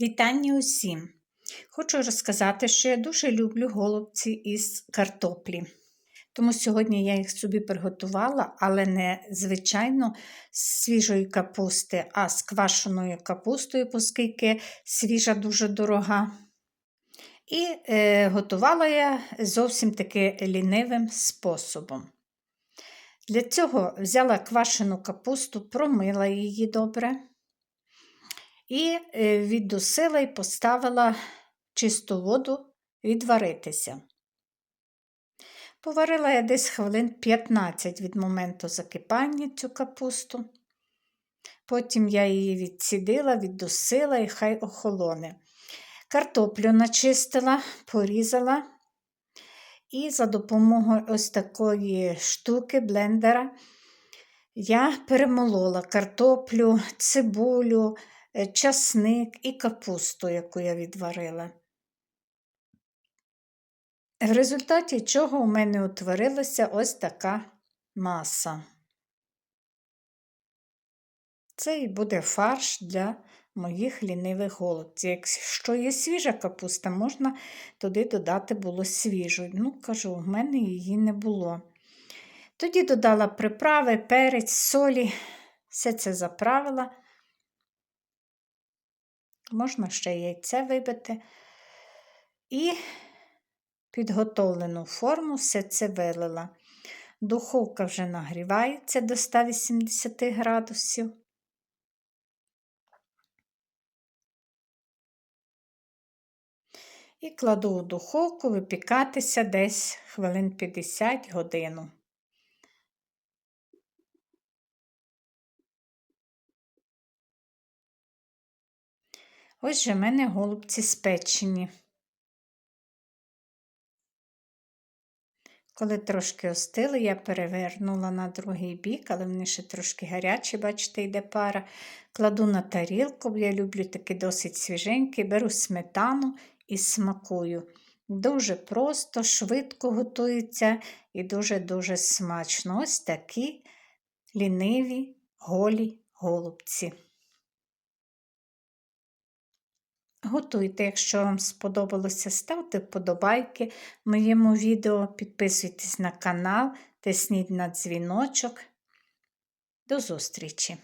Вітання усім! Хочу розказати, що я дуже люблю голубці із картоплі. Тому сьогодні я їх собі приготувала, але не звичайно з свіжої капусти, а з квашеною капустою, оскільки свіжа дуже дорога. І е, готувала я зовсім таки лінивим способом. Для цього взяла квашену капусту, промила її добре. І е, віддусила і поставила чисту воду відваритися. Поварила я десь хвилин 15 від моменту закипання цю капусту. Потім я її відсідила, віддусила і хай охолоне. Картоплю начистила, порізала. І за допомогою ось такої штуки блендера я перемолола картоплю, цибулю, часник і капусту, яку я відварила. В результаті чого у мене утворилася ось така маса. Це і буде фарш для моїх лінивих голубців. Якщо є свіжа капуста, можна туди додати було свіжу. Ну, кажу, в мене її не було. Тоді додала приправи, перець, солі, все це заправила. Можна ще яйце вибити. І підготовлену форму все це вилила. Духовка вже нагрівається до 180 градусів. І кладу у духовку випікатися десь хвилин 50 годину. Ось же в мене голубці спечені. Коли трошки остили, я перевернула на другий бік, але вони ще трошки гарячі, бачите, йде пара. Кладу на тарілку, бо я люблю такі досить свіженькі, беру сметану і смакую. Дуже просто, швидко готується і дуже-дуже смачно. Ось такі ліниві голі голубці. Готуйте, якщо вам сподобалося, ставте вподобайки моєму відео, підписуйтесь на канал, тисніть на дзвіночок. До зустрічі!